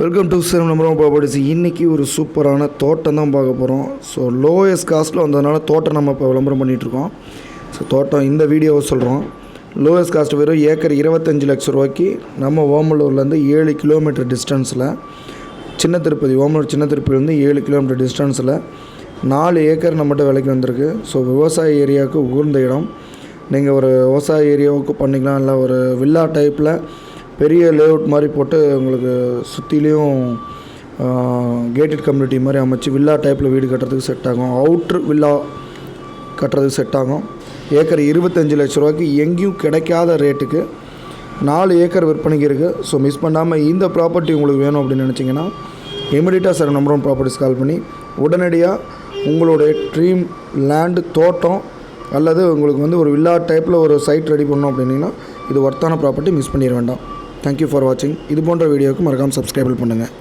Welcome to சிரம் நம்பரும் properties இன்றைக்கி ஒரு சூப்பரான தோட்டம் தான் பார்க்க போகிறோம் ஸோ லோயஸ்ட் காஸ்ட்டில் வந்ததுனால தோட்டம் நம்ம இப்போ விளம்பரம் பண்ணிகிட்ருக்கோம் ஸோ தோட்டம் இந்த வீடியோவை சொல்கிறோம் லோயஸ்ட் காஸ்ட் வெறும் ஏக்கர் இருபத்தஞ்சு லட்ச ரூபாய்க்கு நம்ம ஓமலூர்லேருந்து ஏழு கிலோமீட்டர் டிஸ்டன்ஸில் சின்ன திருப்பதி ஓமலூர் சின்ன திருப்பதிலேருந்து ஏழு கிலோமீட்டர் டிஸ்டன்ஸில் நாலு ஏக்கர் நம்மகிட்ட விலைக்கு வந்திருக்கு. ஸோ விவசாய ஏரியாவுக்கு உகந்த இடம். நீங்கள் ஒரு விவசாய ஏரியாவுக்கு பண்ணிக்கலாம் இல்லை ஒரு வில்லா டைப்பில் பெரிய லேஅவுட் மாதிரி போட்டு உங்களுக்கு சுற்றிலையும் கேட்டட் கம்யூனிட்டி மாதிரி அமைச்சு வில்லா டைப்பில் வீடு கட்டுறதுக்கு செட் ஆகும். அவுட்ரு வில்லா கட்டுறதுக்கு செட் ஆகும். ஏக்கர் இருபத்தஞ்சு லட்ச ரூபாய்க்கு எங்கேயும் கிடைக்காத ரேட்டுக்கு நாலு ஏக்கர் விற்பனைக்கு இருக்குது ஸோ மிஸ் பண்ணாமல் இந்த ப்ராப்பர்ட்டி உங்களுக்கு வேணும் அப்படின்னு நினச்சிங்கன்னா இமிடியட்டாக sir number one properties call பண்ணி உடனடியாக உங்களுடைய ட்ரீம் லேண்டு தோட்டம் அல்லது உங்களுக்கு வந்து ஒரு வில்லா டைப்பில் ஒரு சைட் ரெடி பண்ணோம் அப்படின்னீங்கன்னா இது ஒர்த்தான ப்ராப்பர்ட்டி மிஸ் பண்ணிட வேண்டாம். தேங்க்யூ ஃபார் வாட்சிங் இது போன்ற வீடியோவுக்கு மறக்காமல் சப்ஸ்கிரைபிள் பண்ணுங்கள்